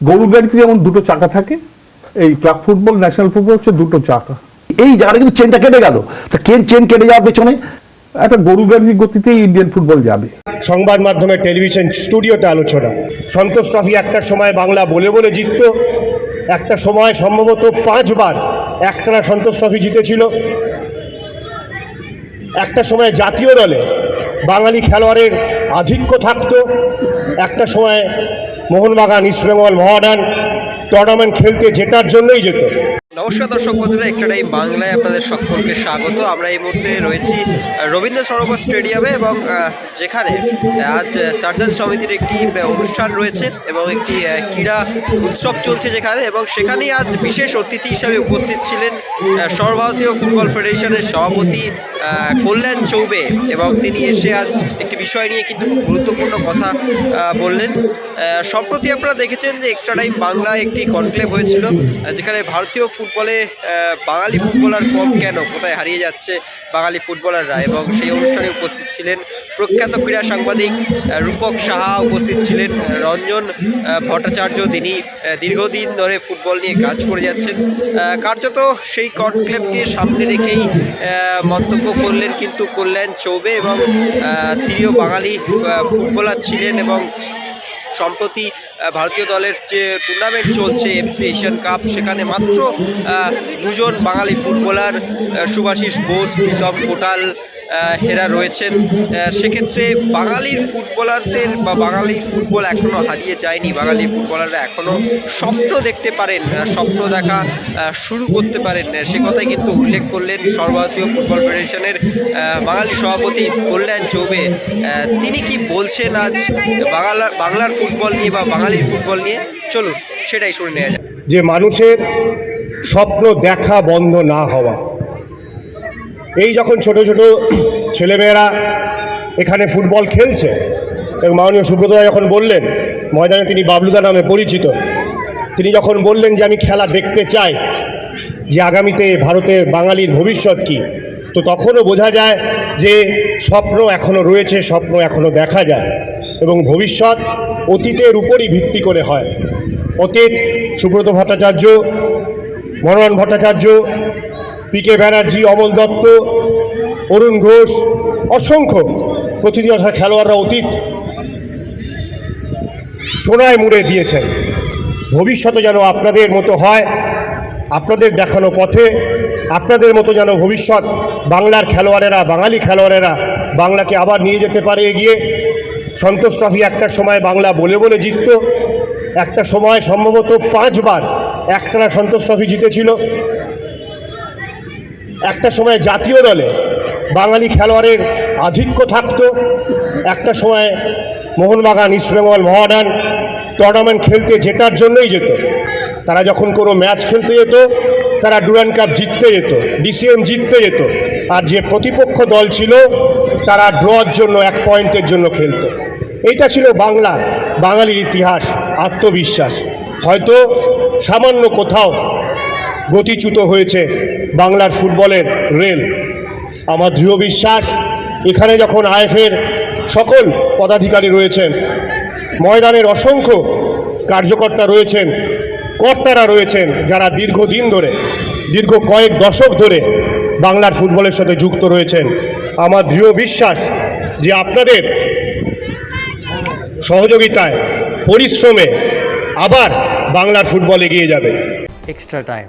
গরু গাড়িতে যেমন দুটো চাকা থাকে এই ক্লাব ফুটবল ন্যাশনাল ফুটবল হচ্ছে দুটো চাকা। এই জায়গাটা কিন্তু চেনটা কেটে গেল। তা কেন চেন কেটে যাওয়ার পেছনে একটা গরু গাড়ির গতিতেই ইন্ডিয়ান ফুটবল যাবে। সংবাদ মাধ্যমে টেলিভিশন স্টুডিওতে আলোচনা। সন্তোষ ট্রফি একটা সময় বাংলা বলে বলে জিতত। একটা সময় সম্ভবত পাঁচবার একটানা সন্তোষ ট্রফি জিতেছিল। একটা সময় জাতীয় দলে বাঙালি খেলোয়াড়ের আধিক্য থাকতো। একটা সময় মোহনবাগান ইস্টবেঙ্গল মহাডান টুর্নামেন্ট খেলতে জেতার জন্যই যেত। নমস্কার দর্শক বন্ধুরা এক্সট্রা টাইম বাংলায় আপনাদের সকলকে স্বাগত। আমরা এই মুহূর্তে রয়েছি রবীন্দ্র সরোবর স্টেডিয়ামে এবং যেখানে আজ সার্জন সমিতির একটি অনুষ্ঠান রয়েছে এবং একটি ক্রীড়া উৎসব চলছে যেখানে এবং সেখানেই আজ বিশেষ অতিথি হিসাবে উপস্থিত ছিলেন সর্বভারতীয় ফুটবল ফেডারেশনের সভাপতি কল্যাণ চৌবে এবং তিনি এসে আজ একটি বিষয় নিয়ে কিন্তু খুব গুরুত্বপূর্ণ কথা বললেন। সম্প্রতি আপনারা দেখেছেন যে এক্সট্রা টাইম বাংলায় একটি কনক্লেভ হয়েছিল যেখানে ভারতীয় ফুটবলে বাঙালি ফুটবলার কম কেন? কোথায় হারিয়ে যাচ্ছে বাঙালি ফুটবলাররা? এবং সেই অনুষ্ঠানে উপস্থিত ছিলেন প্রখ্যাত ক্রীড়া সাংবাদিক রূপক সাহা, উপস্থিত ছিলেন রঞ্জন ভট্টাচার্য। তিনি দীর্ঘদিন ধরে ফুটবল নিয়ে কাজ করে যাচ্ছেন। কার্যত সেই কনক্লেভকে সামনে রেখেই মন্তব্য করলেন কিন্তু কল্যাণ চৌবে এবং তিনিও বাঙালি ফুটবলার ছিলেন এবং সম্প্রতি ভারতীয় দলের যে টুর্নামেন্ট চলছে, এফসি এশিয়ান কাপ, সেখানে মাত্র দুজন বাঙালি ফুটবলার সুভাশিস বোস, প্রীতম কোটাল আহ, এরা রয়েছেন। সেক্ষেত্রে বাঙালির ফুটবলারদের বা বাঙালি ফুটবল এখনও হারিয়ে যায়নি। বাঙালি ফুটবলাররা এখনও স্বপ্ন দেখতে পারেন স্বপ্ন দেখা শুরু করতে পারেন। সে কথাই কিন্তু উল্লেখ করলেন সর্বভারতীয় ফুটবল ফেডারেশনের বাঙালি সভাপতি কল্যাণ চৌবে। তিনি কি বলছেন আজ বাংলার বাংলার ফুটবল নিয়ে বা বাঙালির ফুটবল নিয়ে? চলুন সেটাই শুনে নেওয়া যায় যে মানুষের স্বপ্ন দেখা বন্ধ না হওয়া এই যখন ছোট ছোট ছেলেমেয়েরা এখানে ফুটবল খেলছে, এবং মাননীয় সুব্রতদা যখন বললেন, ময়দানে তিনি বাবলুদা নামে পরিচিত, তিনি যখন বললেন যে আমি খেলা দেখতে চাই, যে আগামীতে ভারতের বাঙালির ভবিষ্যৎ কী, তো তখনও বোঝা যায় যে স্বপ্ন এখনও রয়েছে, স্বপ্ন এখনও দেখা যায়, এবং ভবিষ্যৎ অতীতের উপরই ভিত্তি করে হয়। অতীত সুব্রত ভট্টাচার্য মনোরণ ভট্টাচার্য পি কে ব্যানার্জি অমল দত্ত অরুণ ঘোষ অসংখ্য প্রতিটি আসা খেলোয়াড়রা অতীত সোনায় মুড়ে দিয়েছেন। ভবিষ্যতে যেন আপনাদের মতো হয়, আপনাদের দেখানো পথে, আপনাদের মতো যেন ভবিষ্যৎ বাংলার খেলোয়াড়েরা, বাঙালি খেলোয়াড়েরা বাংলাকে আবার নিয়ে যেতে পারে এগিয়ে। সন্তোষ ট্রফি একটা সময় বাংলা বলে বলে জিতত, একটা সময় সম্ভবত পাঁচবার একটানা সন্তোষ ট্রফি জিতেছিল। একটা সময় জাতীয় দলে বাঙালি খেলোয়াড়ের আধিক্য থাকতো, একটা সময় মোহনবাগান ইস্টবেঙ্গল মহাডান টুর্নামেন্ট খেলতে জেতার জন্যই যেত। তারা যখন কোনো ম্যাচ খেলতে যেত, তারা ডুরান কাপ জিততে যেত, ডিসিএম জিততে যেত। আর যে প্রতিপক্ষ দল ছিল, তারা ড্রর জন্য, এক পয়েন্টের জন্য খেলত। এইটা ছিল বাংলা, বাঙালির ইতিহাস, আত্মবিশ্বাস। হয়তো সামান্য কোথাও গতিচ্যুত হয়েছে বাংলার ফুটবলের রেল। আমার দৃঢ় বিশ্বাস, এখানে যখন আইএফের সকল পদাধিকারী রয়েছেন, ময়দানের অসংখ্য কার্যকর্তা রয়েছেন, কর্তারা রয়েছেন, যারা দীর্ঘদিন ধরে, দীর্ঘ কয়েক দশক ধরে বাংলার ফুটবলের সাথে যুক্ত রয়েছেন। আমার দৃঢ় বিশ্বাস যে আপনাদের সহযোগিতায়, পরিশ্রমে আবার বাংলার ফুটবল এগিয়ে যাবে। Extra time.